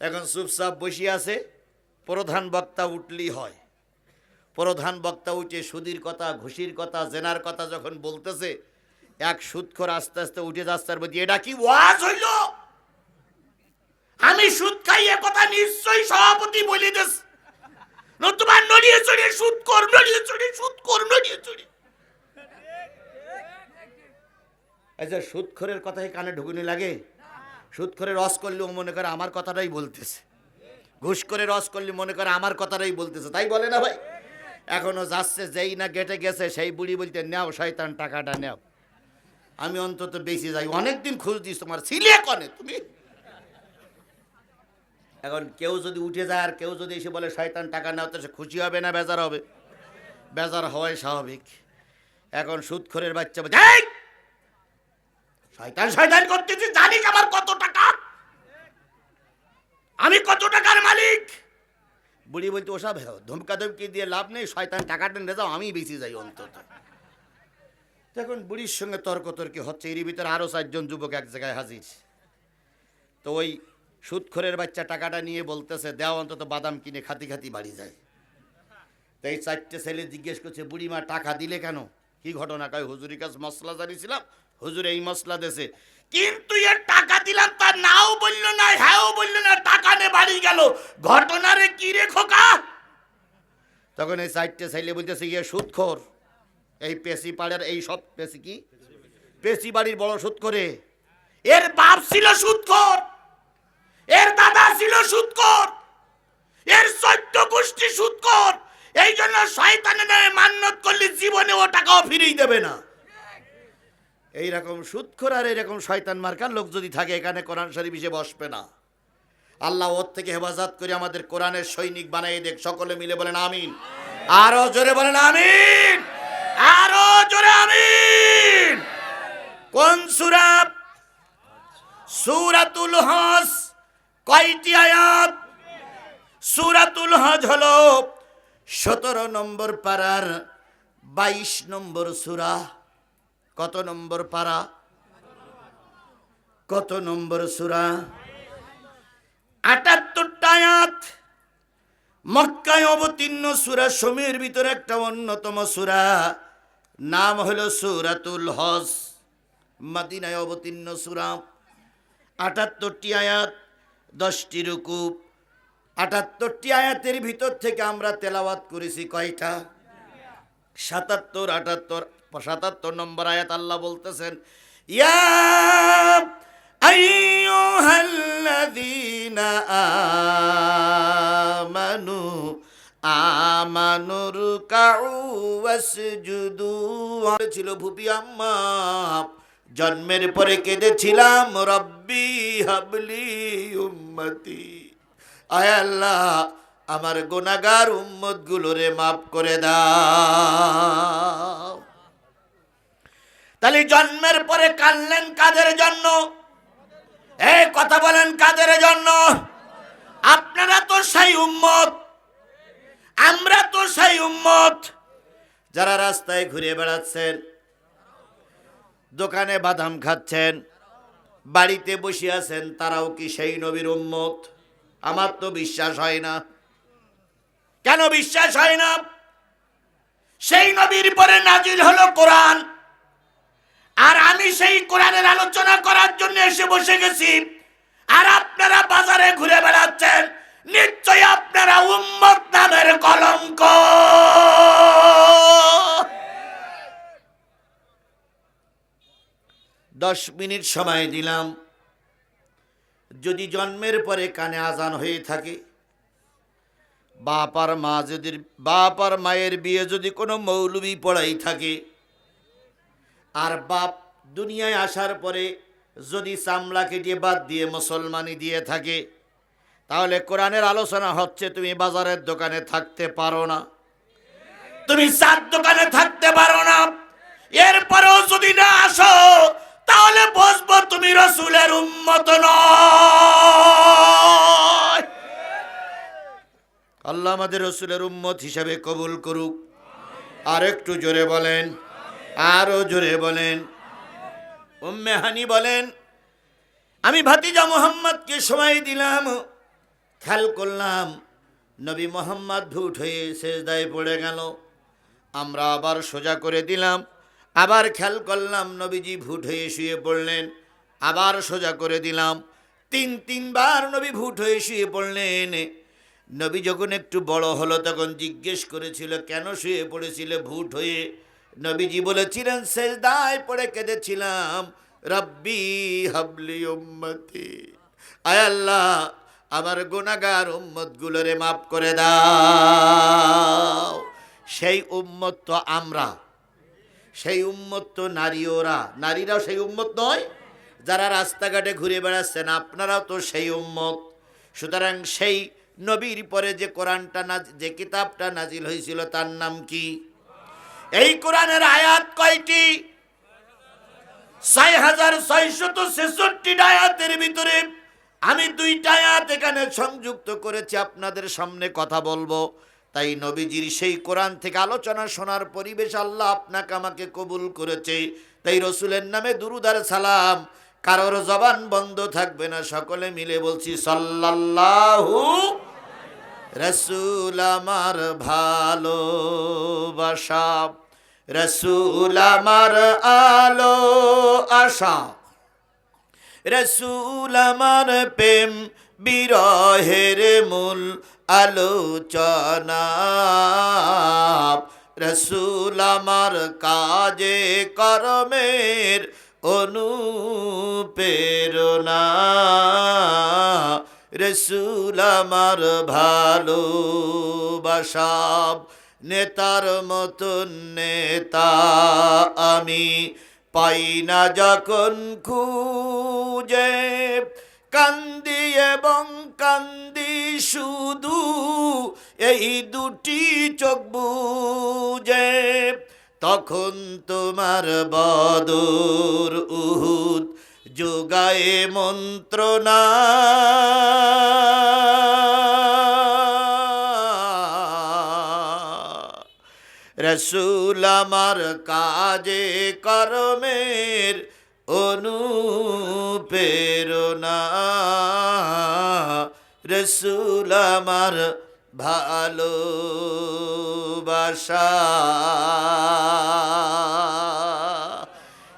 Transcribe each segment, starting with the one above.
এখন চুপচাপ বসে আছে, প্রধান বক্তা উঠলেই হয়। প্রধান বক্তা উঠে সুদির কথা, ঘুষির কথা, জেনার কথা যখন বলতেছে, এক সুদখোর আস্তে আস্তে উঠে যাচ্ছে আর বলছি, এটা কি ওয়াজ হইল? আমি সুদ খাই, এ কথা নিশ্চয়ই সভাপতি বলে নতুবা নড়িয়ে চড়িয়ে সুদ কর, নড়িয়ে চড়িয়ে সুদ কর, নড়িয়ে চড়িয়ে। এই যে সুদখোরের কথাই কানে ঢুকুনি লাগে সুদখোরের রস করলেও মনে করে আমার কথাটাই বলতেছে। ঘুষ করে রস করলে মনে করে আমার কথাটাই বলতেছে। তাই বলে না ভাই? এখনও যাচ্ছে, যেই না গেটে গেছে, সেই বুড়ি বলতে, নেও শয়তান, টাকাটা নেও। আমি অন্তত বেশি যাই। অনেকদিন খোঁজ দিস তোমার। ছিলে কনে তুমি? এখন কেউ যদি উঠে যায় আর কেউ যদি এসে বলে, শয়তান, টাকা নেও, তো সে খুশি হবে না বেজার হবে? বেজার হওয়াই স্বাভাবিক। এখন সুদখোরের বাচ্চা বলছে, "এই! শয়তান শয়তান করতেছি জানিস আমার কত টাকা। আমি কত টাকার মালিক? বুড়ি বলতে ওসব ধমকা ধমকি দিয়ে লাভ নেই, শয়তান টাকাটা নিয়ে যাও, আমি বেশি যাই অন্তত। তখন বুড়ির সঙ্গে তর্ক তর্কি হচ্ছে এর ভিতরে আরও চারজন যুবক এক জায়গায় হাজির। তো ওই সুদখোরের বাচ্চা টাকাটা নিয়ে বলতেছে দেওয়া অন্তত বাদাম কিনে খাতি খাতি বাড়ি যায় তো এই চারটে ছেলে জিজ্ঞেস করছে, বুড়িমা, টাকা দিলে কেন? কি ঘটনা? কয় হুজুরি কাছে মশলা জানিয়েছিলাম হুজুর এই মশলা দেশে। কিন্তু এর টাকা দিলাম তার নাও বলল না, হ্যাঁও বলল না, টাকা নে, বাড়ি গেল। ঘটনারে কি রে খোকা? তখন এই চারটে ছেলে বলতেছে গিয়ে সুদখোর এই পেশি পাড়ের, এই সব পেশি কি? পেশি বাড়ির বড় সুদ করে এর বাপ ছিল সুদখোর এর দাদা ছিল সুদখোর এর চৈত্য গোষ্ঠী সুদখোর এই জন্য শয়তানের মান্যত করলে জীবনে ও টাকাও ফিরিয়ে দেবে না। এইরকম সুদখোর আর এরকম শয়তান মার্কার লোক যদি থাকে, এখানে কোরআন শরীফ হিসেবে বসবে না। আল্লাহ ওর থেকে হেফাজত করে আমাদের কোরআনের সৈনিক বানাই দেখ, সকলে মিলে বলেন আমিন। আরও জোরে বলেন আমিন। আরও জোরে আমিন। কোন সূরা? সূরাতুল হজ। কয়টি আয়াত? সূরাতুল হজ হলো সতেরো নম্বর পারার বাইশ নম্বর সূরা। কত নম্বর পারা কত নম্বর সূরা? আটাত্তরটা আয়াত। মক্কায় অবতীর্ণ সূরা সময়ের ভিতরে একটা অন্যতম সূরা। নাম হলো সূরাতুল হজ। মাদিনায় অবতীর্ণ সূরা। আটাত্তরটি আয়াত, দশটি রুকু। আটাত্তরটি আয়াতের ভিতর থেকে আমরা তেলাওয়াত করেছি কয়টা? সাতাত্তর, আটাত্তর। সাতাত্তর নম্বর আয়াত আল্লাহ বলতেছেন, ইয়া আমানুর কাউ ওয়াসজুদু। ছিল ভুপি আম্মা, জন্মের পরে কেঁদেছিলাম, রব্বি হাবলি উম্মতি। আয় আল্লাহ, আমার গোনাগার উম্মত গুলোরে মাফ করে দাও। তাহলে জন্মের পরে কানলেন কাদের জন্য? এই কথা বলেন কাদের জন্য? আপনারা তো সেই উম্মত। আমরা তো সেই উম্মত। যারা রাস্তায় ঘুরে বেড়াচ্ছেন, দোকানে বাদাম খাচ্ছেন, বাড়িতে বসে আছেন, তারাও কি সেই নবীর উম্মত? আমার তো বিশ্বাস হয় না। কেন বিশ্বাস হয় না? সেই নবীর পরে নাজিল হলো কোরআন। আর আমি সেই কোরআনের আলোচনা করার জন্য এসে বসে গেছি। আর আপনারা বাজারে ঘুরে বেড়াচ্ছেন নিশ্চয় আপনারা উম্মত নামের কলঙ্ক। দশ মিনিট সময় দিলাম। যদি জন্মের পরে কানে আজান হয়ে থাকে, বাপ আর মা যদি, বাপ আর মায়ের বিয়ে যদি কোনো মৌলবি পড়াই থাকে আর বাপ দুনিয়ায় আসার পরে যদি চামড়া কেটে বাদ দিয়ে মুসলমানি দিয়ে থাকে, তাহলে কোরআনের আলোচনা হচ্ছে তুমি বাজারের দোকানে থাকতে পারো না। তুমি চার দোকানে থাকতে পারো না। এরপরেও যদি না আসো, তাহলে বসবো তুমি রসুলের উন্মত নয়। আল্লাহ আমাদের রসুলের উম্মত হিসাবে কবুল করুক। আর একটু জোরে বলেন আরও জোরে বলেন। হানি বলেন, আমি ভাতিজা মোহাম্মদকে সময় দিলাম, খেয়াল করলাম, নবী মোহাম্মদ ভুট হয়ে শেষ শেষদায় পড়ে গেল। আমরা আবার সোজা করে দিলাম, আবার খেয়াল করলাম, নবীজি ভুট হয়ে শুয়ে পড়লেন, আবার সোজা করে দিলাম। তিন, তিনবার নবী ভুট হয়ে শুয়ে পড়লেন। নবী যখন একটু বড় হলো, তখন জিজ্ঞেস করেছিল, কেন শুয়ে পড়েছিল ভুট হয়ে? নবীজি বলেছিলেন শেষদায় পড়ে কেঁদেছিলাম। রব্বি হাবলি উম্মতি। আয় আল্লাহ, আমার গুনাগার উম্মত গুলোরে মাফ করে দাও। সেই উম্মত তো আমরা। সেই উম্মত তো নারী ওরা। নারীরাও সেই উম্মত নয়। যারা রাস্তাঘাটে ঘুরে বেড়াচ্ছেন, আপনারাও তো সেই উম্মত। সুতরাং সেই নবীর পরে যে কোরআনটা না যে কিতাবটা নাজিল হয়েছিল, তার নাম কি? এই কোরআনের আয়াত কয়টি? ছয় হাজার ছয়শত ছেষট্টি আয়াতের ভিতরে আমি দুইটা আয়াত এখানে সংযুক্ত করেছি, আপনাদের সামনে কথা বলব। তাই নবীজির সেই কোরআন থেকে আলোচনা শোনার পরিবেশ আল্লাহ আপনাকে আমাকে কবুল করেছে। তাই রসুলের নামে দুরুদার সালাম, কারোর জবান বন্ধ থাকবে না, সকলে মিলে বলছি, সাল্লাল্লাহু রসুল আমার ভালোবাসা। রসুল আমার আলো, আশা। রসুল আমার প্রেম, বিরহের মূল আলোচনা। রসুল আমার কাজে, কর্মের অনুপ্রেরণা। রসুল আমার ভালোবাসা। নেতার মতন নেতা আমি পাই না যখন খুঁজে। কান্দি এবং কান্দি শুধু এই দুটি চোখ বুঝে। তখন তোমার বদর উহুদ যোগায় মন্ত্রণা। রসুল আমার কাজে কর্মের অনুপ্রেরণা। রসুল আমার ভালোবাসা।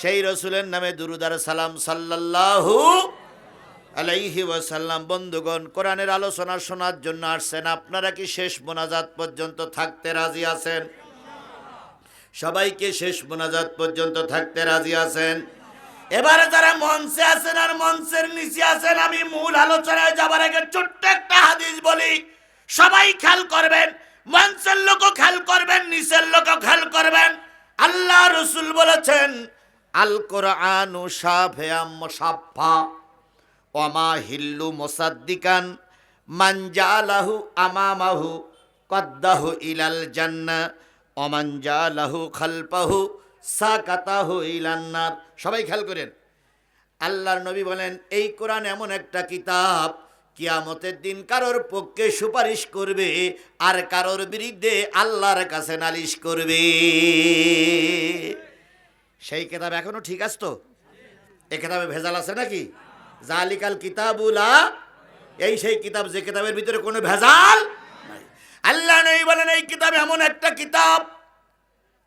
সেই রসুলের নামে দুরুদার সালাম সাল্লাল্লাহু আলাইহি ওয়াসাল্লাম। বন্ধুগণ, কোরআনের আলোচনা শোনার জন্য আসছেন। আপনারা কি শেষ মোনাজাত পর্যন্ত থাকতে রাজি আছেন? সবাইকে শেষ মোনাজাত পর্যন্ত থাকতে রাজি আছেন? এবারে যারা মঞ্চে আছেন আর মঞ্চের নিচে আছেন, আমি মূল আলোচনায় যাবার আগে ছোট্ট একটা হাদিস বলি। সবাই খেয়াল করবেন, মঞ্চের লোকও খেয়াল করবেন, নিচের লোকও খেয়াল করবেন। আল্লাহ রসুল বলেছেন, আল কোরআনু সাফেয়াম সাফা ওমা হিল্লু মোসাদ্দিকান মানজালাহু আমামাহু, কদ্দাহু ইলাল জান্না অমানজালাহু খালপাহু সা সাকাতাহু ইলান্নার সবাই খেয়াল করেন। আল্লাহর নবী বলেন, এই কোরআন এমন একটা কিতাব, কিয়ামতের দিন কারোর পক্ষে সুপারিশ করবে আর কারোর বিরুদ্ধে আল্লাহর কাছে নালিশ করবে। সেই কিতাব এখনও ঠিক আছে তো? এ কিতাবে ভেজাল আছে নাকি? জালিকাল কিতাবুলা এই সেই কিতাব যে কিতাবের ভিতরে কোনো ভেজাল আল্লাহ নেই বলেন, এই কিতাব এমন একটা কিতাব,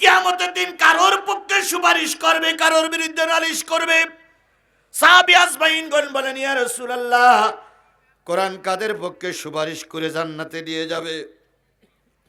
কিয়ামতের দিন কারোর পক্ষে সুপারিশ করবে, কারোর বিরুদ্ধে নালিশ করবে। সাহাবী আজমাইনগণ বলেন, ইয়া রাসূলুল্লাহ, কোরআন কাদের পক্ষে সুপারিশ করে জান্নাতে দিয়ে যাবে?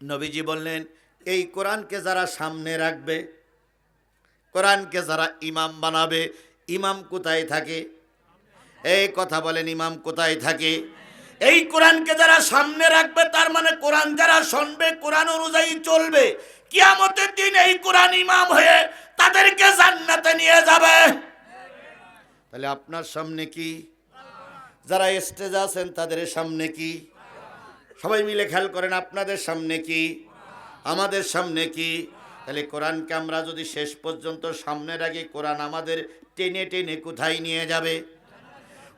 নবীজি বললেন, এই কোরআনকে যারা সামনে রাখবে, কোরআনকে যারা ইমাম বানাবে, ইমাম কোথায় থাকে? এই কথা বলেন, ইমাম কোথায় থাকে? এই কোরআনকে যারা সামনে রাখবে, তার মানে কোরআন যারা শুনবে, কোরআন অনুযায়ী চলবে। কিয়ামতের দিন এই কোরআন ইমাম হয়ে তাদেরকে জান্নাতে নিয়ে যাবে। তাহলে আপনার সামনে কি? যারা স্টেজ আছেন, তাদের সামনে কি? সবাই মিলে খেয়াল করেন, আপনাদের সামনে কি? আমাদের সামনে কি? তাহলে কোরআনকে আমরা যদি শেষ পর্যন্ত সামনে রাখি, কোরআন আমাদের টেনে টেনে কোথায় নিয়ে যাবে?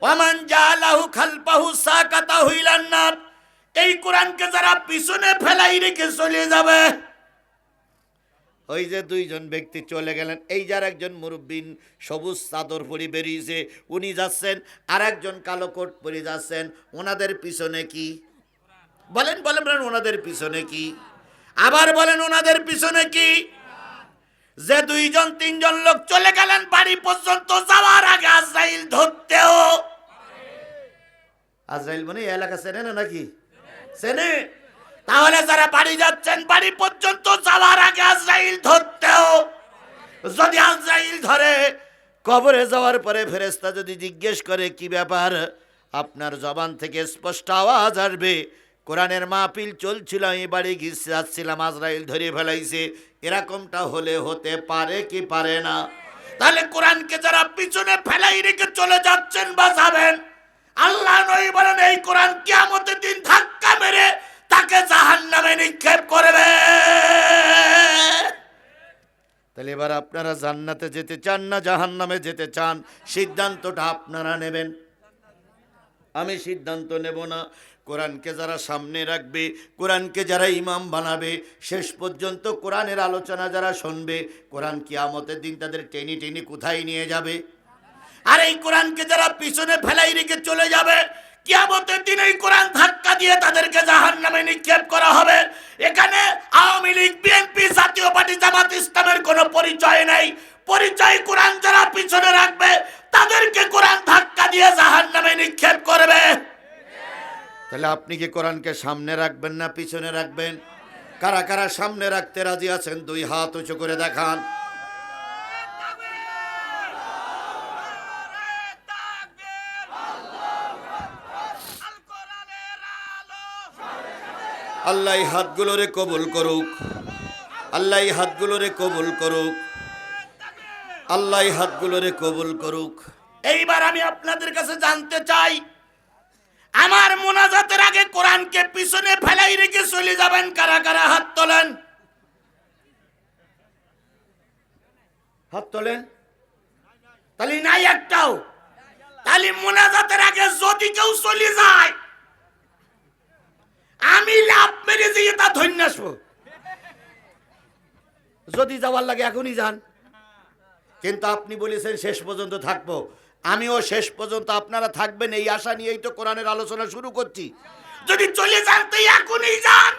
ওয়ামান জালাহু খালপাহু সাকাতাহু ইলান নার। এই কোরআনকে যারা পিছনে ফেলাই রেখে চলে যাবে। ওই যে দুইজন ব্যক্তি চলে গেলেন, এই যার একজন মুরব্বিন সবুজ চাদর পরি বেরিয়েছে, উনি যাচ্ছেন আর একজন কালো কোট পরে যাচ্ছেন, ওনাদের পিছনে কি? বলেন বলেন বলেন, ওনাদের পিছনে কি? আবার বলেন, ওনাদের পিছনে কি? যে দুইজন, তিনজন লোক চলে গেলেন, বাড়ি পর্যন্ত যাওয়ার আগে আজরাইল ধরতেও আজরাইল মানে এলাকা চেনে না নাকি? চেনে তাহলে যারা বাড়ি যাচ্ছেন, বাড়ি পর্যন্ত যাওয়ার আগে আজরাইল ধরতেও যদি আজরাইল ধরে, কবরে যাওয়ার পরে ফেরেস্তা যদি জিজ্ঞেস করে, কি ব্যাপার? আপনার জবান থেকে স্পষ্ট আওয়াজ আসবে। কোরআনের মাহফিল চলছিল, আমি বাড়ি গিয়ে যাচ্ছিলাম, আজরাইল ধরে ফেলাইছে। এরকমটা হলে হতে পারে কি পারে না? তাহলে কোরআনকে যারা পিছনে ফেলাই রেখে চলে যাচ্ছেন বা যাবেন আল্লাহ নই বলেন এই কোরআন কিয়ামতের দিন ধাক্কা মেরে তাকে জাহান নামে নিক্ষেপ করবে তাহলে এবার আপনারা জান্নাতে যেতে চান না জাহান নামে যেতে চান, সিদ্ধান্তটা আপনারা নেবেন। আমি সিদ্ধান্ত নেব না। কোরআনকে যারা সামনে রাখবে, কোরআনকে যারা ইমাম বানাবে, শেষ পর্যন্ত কোরআনের আলোচনা যারা শুনবে, কোরআন কিয়ামতের দিন তাদের টেনি টেনি কোথায় নিয়ে যাবে? আর এই কোরআনকে যারা পিছনে ফেলাই রেখে চলে যাবে কিয়ামতের দিন কোরআন ধাক্কা দিয়ে তাদেরকে জাহান নামে নিক্ষেপ করা হবে। এখানে Awami league, BNP, Jatiya party, Jamaat ইসলামের কোনো পরিচয় নাই। পরিচয় কোরআন যারা পিছনে রাখবে, তাদেরকে কোরআন ধাক্কা দিয়ে জাহান নামে নিক্ষেপ করবে। তাহলে আপনি কি কোরআনকে সামনে রাখবেন না পিছনে রাখবেন? কারা কারা সামনে রাখতে রাজি আছেন, দুই হাত উঁচু করে দেখান। আল্লাহ হাতগুলোরে কবুল করুক। আল্লাহ হাতগুলোরে কবুল করুক। আল্লাহ হাতগুলোরে কবুল করুক। এইবার আমি আপনাদের কাছে জানতে চাই, আমার মোনাজাতের আগে কোরআনকে পিছনে ফেলাই রেখে চলে যাবেন কারা কারা? হাত তোলেন। হাত তোলেন? তাহলে নাই একটাও। তাহলে মোনাজাতের আগে যদি কেউ চলে যায় আমি লাভ মেরে দিয়ে তা ধন্য যদি যাওয়ার লাগে এখনই যান। কিন্তু আপনি বলেছেন শেষ পর্যন্ত থাকব। আমিও শেষ পর্যন্ত আপনারা থাকবেন, এই আশা নিয়েই তো কোরআনের আলোচনা শুরু করছি। যদি চলে যান, তো এখনই যান।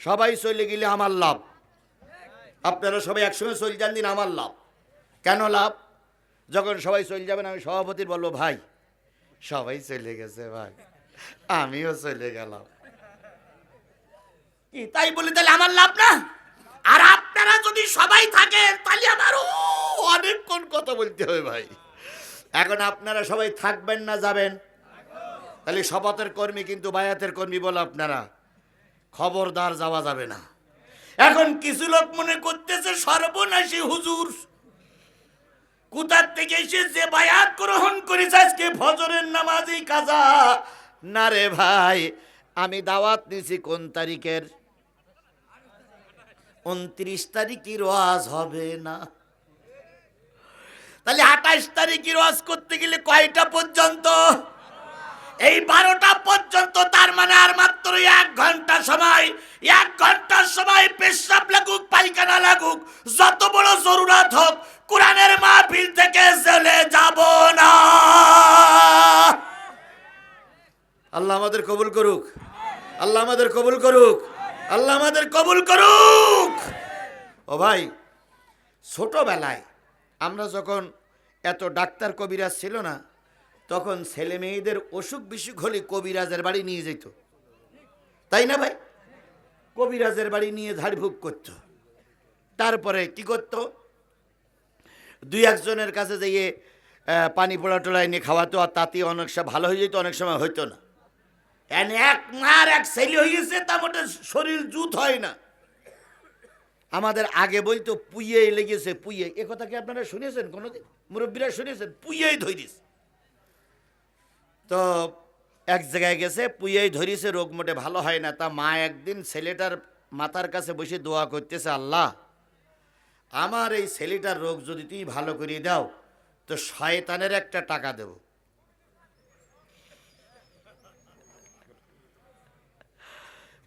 সবাই চলে গেলে আমার লাভ। আপনারা সবাই একসঙ্গে চলে যান দিন, আমার লাভ। কেন লাভ? যখন সবাই চলে যাবেন, আমি সভাপতির বলব, ভাই, সবাই চলে গেছে, ভাই। আমিও চলে গেলাম। কি, তাই বলি তাহলে আমার লাভ না? আর আপনারা যদি সবাই থাকেন, তাহলে আমার ও অনেকক্ষণ কথা বলতে হবে ভাই। এখন আপনারা সবাই থাকবেন না যাবেন? তাহলে শপথের কর্মী কিন্তু বায়াতের কর্মী বলে আপনারা। খবরদার যাওয়া যাবে না। এখন কিছু লোক মনে করতেছে, সর্বনাশী হুজুর। কোথার থেকে এসে যে বায়াত গ্রহণ করেছে, আজকে ফজরের নামাজই কাজা। না রে ভাই, আমি দাওয়াত নিছি কোন তারিখের? উনত্রিশ তারিখই রোয়াজ হবে না। তাহলে আঠাশ তারিখই রোয়াজ করতে গেলে কয়টা পর্যন্ত? এই বারোটা পর্যন্ত তার মানে আর মাত্র এক ঘণ্টা সময়। এক ঘণ্টার সময় পেশাব লাগুক, পায়খানা লাগুক, যত বড় জরুরত হোক, কোরআনের মাহফিল থেকে চলে যাব না। আল্লাহ আমাদের কবুল করুক। আল্লাহ আমাদের কবুল করুক। আল্লাহ আমাদের কবুল করুক। ও ভাই, ছোটবেলায় আমরা যখন এত ডাক্তার কবিরাজ ছিল না, তখন ছেলে মেয়েদের অসুখ বিসুখ হলে কবিরাজের বাড়ি নিয়ে যেত। তাই না ভাই? কবিরাজের বাড়ি নিয়ে ঝাড়ফুঁক করত। তারপরে কি করত? দুই একজনের কাছে যেয়ে পানি পোড়া টোড়ায় নিয়ে খাওয়াতো, আর তাতে অনেক সময় ভালো হয়ে যেত, অনেক সময় হইতো না। এন এক মার এক ছেলে হয়েছে তা মোটে শরীর জুত হয় না। আমাদের আগে বলতো পুইয়ে লেগেছে পুইয়ে এ কথা কি আপনারা শুনেছেন কোনোদিন? মুরব্বীরা শুনেছেন? পুইয়েই ধরিস। তো এক জায়গায় গেছে, পুইয়েই ধরিছে, রোগ মোটে ভালো হয় না। তা মা একদিন ছেলেটার মাথার কাছে বসে দোয়া করতেছে, আল্লাহ, আমার এই ছেলেটার রোগ যদি তুই ভালো করিয়ে দাও, তো শয়তানের একটা টাকা দেব।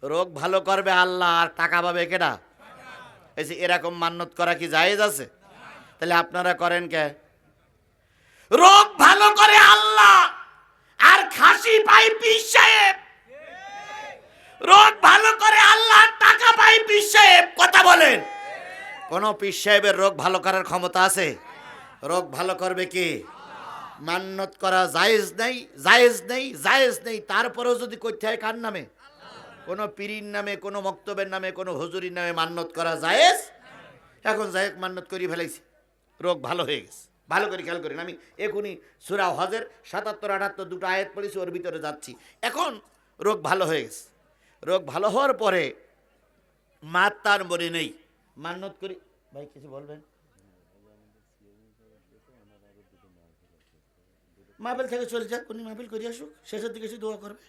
রোগ ভালো করবে আল্লাহ, আর টাকা পাবে কেডা? এই যে এরকম মান্যত করা কি জায়েজ আছে? তাহলে আপনারা করেন কে? রোগ ভালো করে আল্লাহ, আর খাসি পাই পীর সাহেব। রোগ ভালো করে আল্লাহ টাকা পাই পীর সাহেব। কথা বলেন। কোন পীর সাহেবের রোগ ভালো করার ক্ষমতা আছে? রোগ ভালো করবে কি? মান্যত করা জায়েজ নেই জায়েজ নেই জায়েজ নেই। তারপরেও যদি করতে হয় কার নামে? কোনো পীরির নামে, কোনো মক্তবের নামে, কোনো হুজুরির নামে মান্যত করা জায়েজ? এখন যাই হোক মান্যত করি ফেলাইছি। রোগ ভালো হয়ে গেছে। ভালো করে খেয়াল করেন, আমি এখনই সুরা হজের সাতাত্তর, আটাত্তর দুটো আয়াত পড়েছি, ওর ভিতরে যাচ্ছি। এখন রোগ ভালো হয়ে গেছে। রোগ ভালো হওয়ার পরে মা তার মনে নেই। মান্যত করি। ভাই, কিছু বলবেন? মাহবিল থেকে চলে যাক, উনি মাহবিল করে আসুক, শেষের দিকে এসে দোয়া করবে।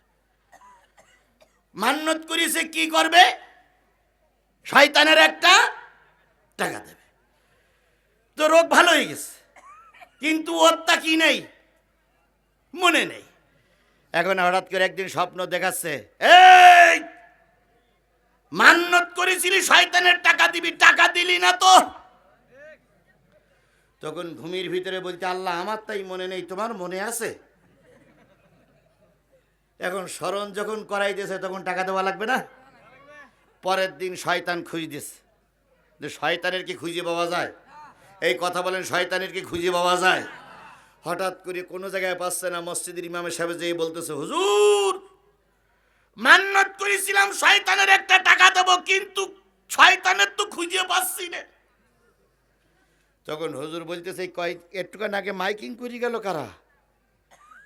মান্যত করিছে কি করবে? শয়তানের একটা টাকা দেবে। তো রোগ ভালো হয়ে গেছে। কিন্তু ওর তা কি নেই? মনে নেই। এখন হঠাৎ করে একদিন স্বপ্ন দেখাচ্ছে, এই মান্যত করেছিলি, শয়তানের টাকা দিবি, টাকা দিলি না তো? তখন ঘুমির ভিতরে বলতে, আল্লাহ, আমার তাই মনে নেই, তোমার মনে আছে? এখন স্মরণ যখন করাই দিয়েছে তখন টাকা দেওয়া লাগবে না? পরের দিন শয়তান খুঁজ দিছে যে শয়তানের কি খুঁজে পাওয়া যায়? এই কথা বলেন, শয়তানের কি খুঁজে পাওয়া যায়? হঠাৎ করে কোনো জায়গায় পাচ্ছে না, মসজিদের ইমামের সাহেব যেই বলতেছে, হুজুর, মান্নত করেছিলাম, শয়তানের একটা টাকা দেবো, কিন্তু শয়তানের তো খুঁজে পাচ্ছি না। তখন হুজুর বলতেছে কয় একটুখানি আগে মাইকিং করে গেল কারা?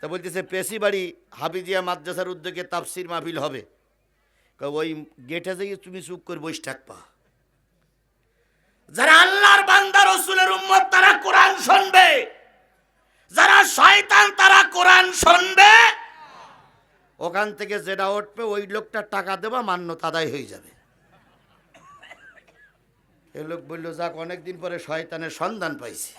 তা বলতেছে, পেশি বাড়ি হাবিজিয়া মাদ্রাসার উদ্যোগে তাফসির মাহফিল হবে। ওই গেটে যেয়ে তুমি চুপ করে বসে থাকবা। যারা আল্লাহর বান্দা, রসুলের উম্মত, তারা কোরআন শুনবে। যারা শয়তান, তারা কোরআন শুনবে। ওখান থেকে যেটা উঠবে, ওই লোকটা টাকা দেবা, মান্যতা আদায় হয়ে যাবে। এ লোক বলল, যাক, অনেকদিন পরে শয়তানের সন্ধান পাইছি।